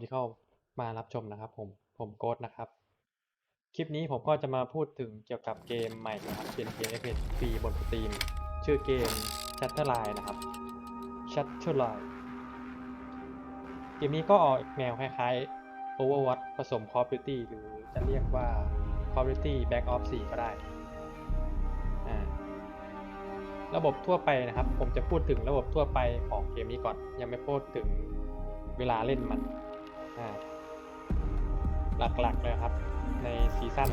ที่เข้ามารับชมนะครับผมผมโกดนะครับ คลิปนี้ผมก็จะมาพูดถึงเกี่ยวกับเกมใหม่นะครับ เป็นเกม f p s ฟรีบนสตรีม ชื่อเกม Shutterline นะครับ Shutterline เกมนี้ก็ออกแนวคล้ายๆ Overwatch ผสม Call of Duty หรือจะเรียกว่า Call of Duty Black Ops 4 ก็ได้อ่าระบบทั่วไปนะครับ ผมจะพูดถึงระบบทั่วไปของเกมนี้ก่อน ยังไม่พูดถึงเวลาเล่นมัน หลักๆเลยครับ ในซีซั่น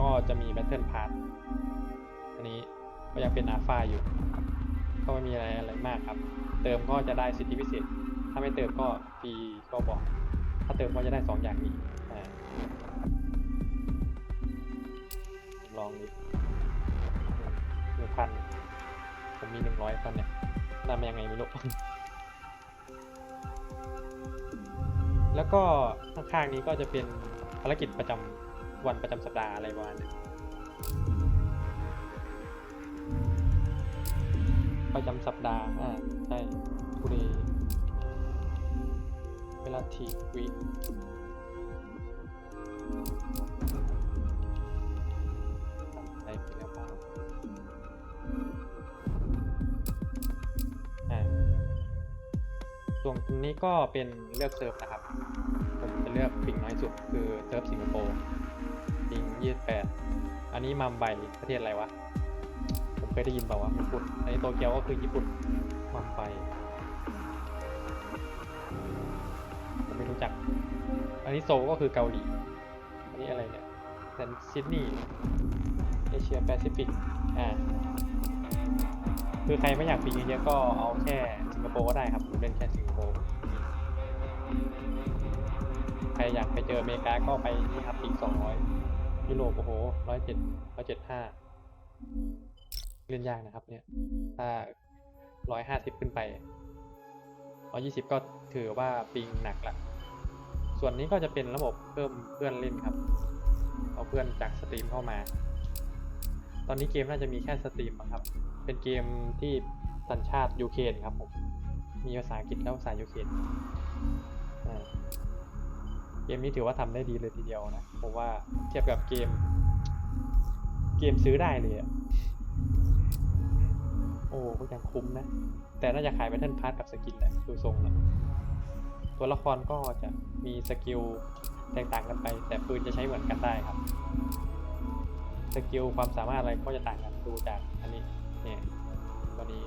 ก็จะมี Battle Pass อันนี้ก็ยังเป็นอาฟาอยู่ ก็ไม่มีอะไรอะไรมากครับ เติมก็จะได้สิทธิพิเศษ ถ้าไม่เติมก็ฟรีก็บอก ถ้าเติมก็จะได้สองอย่างนี้ลองดูหนึ่งพันผมมีหนึ่งร้อยตอนเนี้ยได้มายังไงไม่รู้ แล้วก็ข้างๆนี้ก็จะเป็นภารกิจประจำวันประจำสัปดาห์อะไรประมาณนี้ประจำสัปดาห์อ่าใช่ทุเรเวลาทีวีอะไรไปแล้วบ้างอ่าส่วนตรงนี้ก็เป็นเลือกเซิร์ฟนะครับ จะเลือกปิงน้อยสุดคือเซิร์ฟสิงคโปร์ปิงยี่สิบแปดอันนี้มัมไบประเทศอะไรวะ ผมเคยได้ยินเปล่าวะญี่ปุ่นอันนี้โตเกียวก็คือญี่ปุ่นมัมไบผมไม่รู้จัก อันนี้โซก็คือเกาหลี อันนี้อะไรเนี่ยแซนซิดนีย์เอเชียแปซิฟิก อ่า คือใครไม่อยากปิงเยอะๆก็เอาแค่สิงคโปร์ก็ได้ครับผมเล่นแค่สิงคโปร์ ครอยากไปเจออเมริกาก็ไปที่ครับปีกสองร้อยยุโรปโอ้โหร้อยเจ็ดร้อยเจ็ดห้าเล่นยากนะครับ เนี่ย ถ้าร้อยห้าสิบขึ้นไปร้อยี่สิบก็ถือว่าปิงหนักละส่วนนี้ก็จะเป็นระบบเพิ่มเพื่อนเล่นครับ เอาเพื่อนจากสตรีมเข้ามา ตอนนี้เกมน่าจะมีแค่สตรีมครับ เป็นเกมที่สัญชาติยูเครนครับผม มีภาษาอังกฤษและภาษายูเครน เกมนี้ถือว่าทำได้ดีเลยทีเดียวนะผมว่าเทียบกับเกม เกมซื้อได้เลยอะโอ้ก็ยังคุ้มนะ แต่น่าจะขายแบทเทิลพาร์ทกับสกินแหละดูทรงแล้วตัวละครก็จะมีสกิลแตกต่างกันไป แต่ปืนจะใช้เหมือนกันได้ครับ สกิลความสามารถอะไรก็จะต่างกันดูจากอันนี้เนี่ยตัวนี้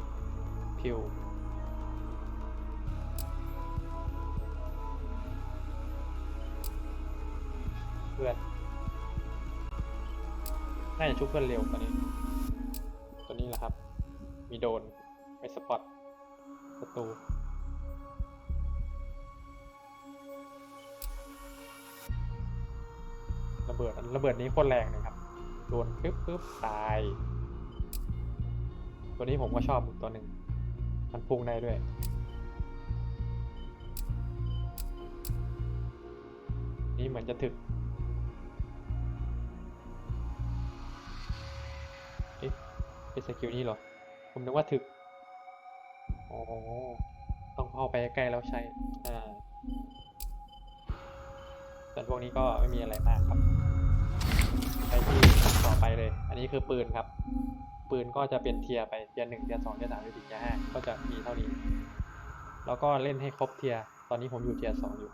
พิว พื่อนน่าจะชุบเพื่อนเร็วกว่านี้ ตัวนี้แหละครับ มีโดนไปสปอตศัตรูระเบิดอันระเบิดนี้โคตรแรงเลยครับ โดนปึ๊บปึ๊บตาย ตัวนี้ผมก็ชอบตัวหนึ่งมันพุ่งได้ด้วยนี่เหมือนจะถึก เป็นสกิลนี้เหรอ ผมนึกว่าถึกอ๋อต้องเข้าไปใกล้แล้วใช้ อ่าส่วนพวกนี้ก็ไม่มีอะไรมากครับ ไปที่ต่อไปเลย อันนี้คือปืนครับ ปืนก็จะเป็นเทียร์ไป เทียร์หนึ่งเทียร์สองเทียร์สามเทียร์สี่เทียร์ห้าก็จะมีเท่านี้ แล้วก็เล่นให้ครบเทียร์ตอนนี้ผมอยู่เทียร์สองอยู่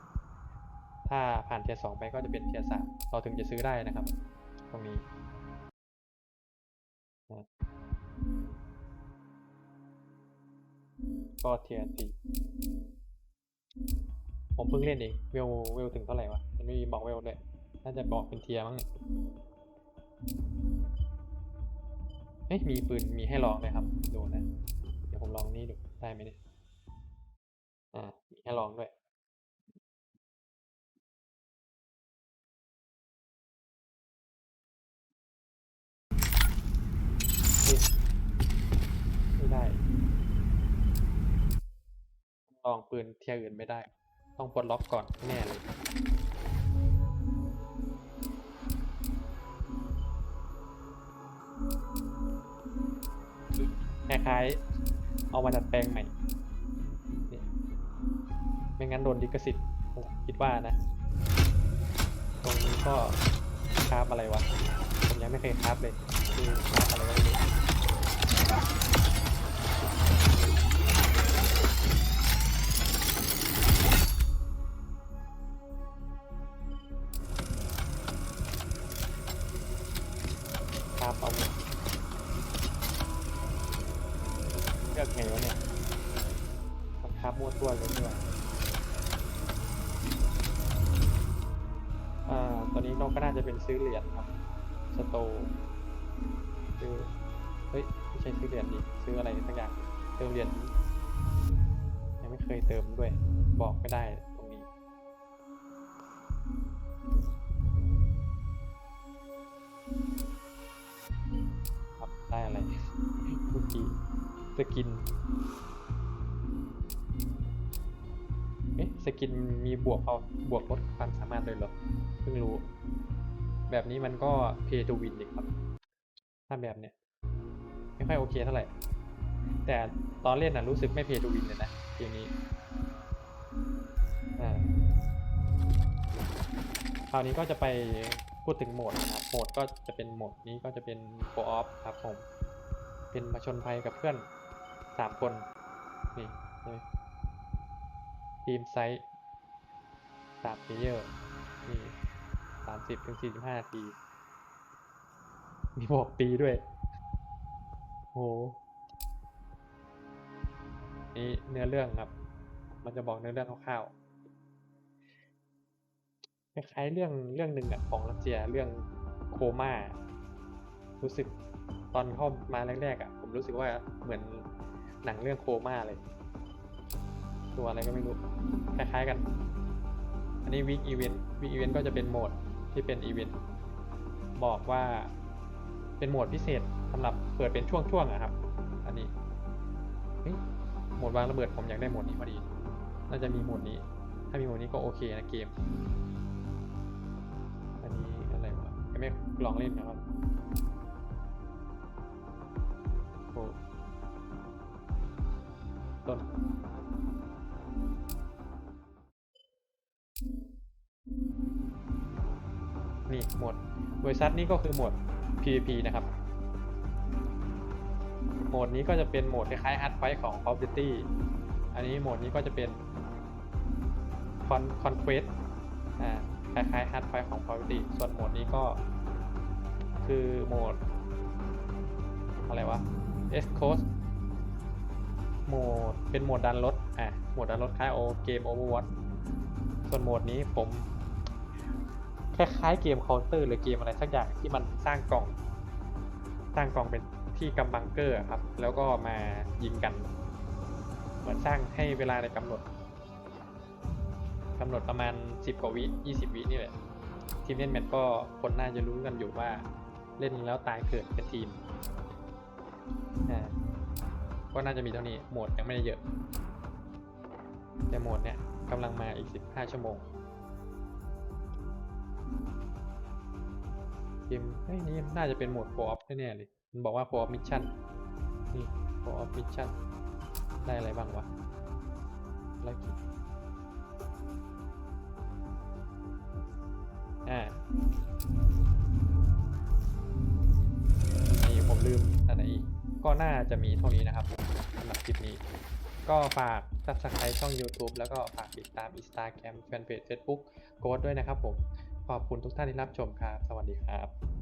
ถ้าผ่านเทียร์สองไปก็จะเป็นเทียร์สามเราถึงจะซื้อได้นะครับ ตรงนี้ ก็เทียร์สี่ผมเพิ่งเล่นเองเวลเวลถึงเท่าไหร่วะมันไม่มีบอกเวลเลยน่าจะบอกเป็นเทียร์มั้งเนี่ยเอ้ยมีปืนมีให้ลองเลยครับ ดูนะ เดี๋ยวผมลองนี่ดูได้ไหมเนี่ยอ่ามีให้ลองด้วย เฮ้ยไม่ได้ ลองปืนเทียร์อื่นไม่ได้ ต้องปลดล็อกก่อนแน่เลยคล้ายๆเอามาดัดแปลงใหม่ ไม่งั้นโดนลิขสิทธิ์โอ้ผิดว่านะ ตรงนี้ก็คราฟอะไรวะ ผมยังไม่เคยคราฟเลย คือคราฟอะไรก็ไอ่า ตอนนี้เราก็น่าจะเป็นซื้อเหรียญครับ สโตซื้อ เฮ้ย ไม่ใช่ซื้อเหรียญดิ ซื้ออะไรสักอย่าง เติมเหรียญ ยังไม่เคยเติมด้วย บอกไม่ได้ตรงนี้ ครับ ได้อะไรเมื่อกี้สกิน สกินมีบวกเอาบวกลดความสามารถเลยเหรอ เพิ่งรู้ แบบนี้มันก็ pay to win อีครับ ถ้าแบบเนี้ยไม่ค่อยโอเคเท่าไหร่ แต่ตอนเล่นน่ะรู้สึกไม่ pay to win เลยนะเกมนี้คราวนี้ก็จะไปพูดถึงโหมดนะครับ โหมดก็จะเป็นโหมดนี้ก็จะเป็น co-op ครับผม เป็นผชนภัยกับเพื่อนสามคน นี่ใช่ไหม ทีมไซส์สามเลเยอร์นี่สามสิบถึงสี่สิบห้านาที มีบอกปีด้วย โห นี่เนื้อเรื่องครับ มันจะบอกเนื้อเรื่องคร่าวๆ คล้ายๆเรื่องเรื่องหนึ่งอะของรัสเซียเรื่องโคม่า รู้สึกตอนเข้ามาแรกๆอะผมรู้สึกว่าเหมือนหนังเรื่องโคม่าเลย ตัวอะไรก็ไม่รู้ คล้ายๆกัน อันนี้ week event week event ก็จะเป็นโหมดที่เป็นอีเวนต์บอกว่าเป็นโหมดพิเศษสำหรับเปิดเป็นช่วงๆอะครับ อันนี้โหมดวางระเบิดผมอยากได้โหมดนี้พอดี น่าจะมีโหมดนี้ ถ้ามีโหมดนี้ก็โอเคนะเกม อันนี้อะไรวะยังไม่ลองเล่นนะครับโอ้ต้น นี่โหมดบริษัทนี้ก็คือโหมด PVP นะครับโหมดนี้ก็จะเป็นโหมดคล้ายๆ Hard Fight ของ Call of Duty อันนี้โหมดนี้ก็จะเป็น Con Conquest อ่าคล้ายๆ Hard Fight ของ Call of Duty ส่วนโหมดนี้ก็คือโหมด อะไรวะ S Coast โหมดเป็นโหมดดันรถอะโหมดดันรถคล้ายโอเกม Overwatch ส่วนโหมดนี้ผม คล้ายๆเกมเคาน์เตอร์หรือเกมอะไรสักอย่างที่มันสร้างกล่อง สร้างกล่องเป็นที่กำบังเกอร์ครับ แล้วก็มายิงกัน เหมือนสร้างให้เวลาในกำหนดกำหนดประมาณ 10 กว่าวิ20 วินี่แหละ ทีมเล่นแมตก็คนน่าจะรู้กันอยู่ว่าเล่นแล้วตายเกิดเป็นทีมอ่าก็น่าจะมีเท่านี้โหมดยังไม่ได้เยอะ แต่โหมดเนี้ยกำลังมาอีก 15 ชั่วโมง เกมเฮ้ยนี่น่าจะเป็นโหมด co-op แน่ๆเลยมันบอกว่า co-op mission นี่ co-op mission ได้อะไรบ้างวะภารกิจอ่านี่ผมลืมอันไหนอีกก็น่าจะมีเท่านี้นะครับสำหรับคลิปนี้ ก็ฝาก subscribe ช่อง YouTube แล้วก็ฝากติดตาม Instagram แฟนเพจ Facebook โค้ดด้วยนะครับผม ขอบคุณทุกท่านที่รับชมครับ สวัสดีครับ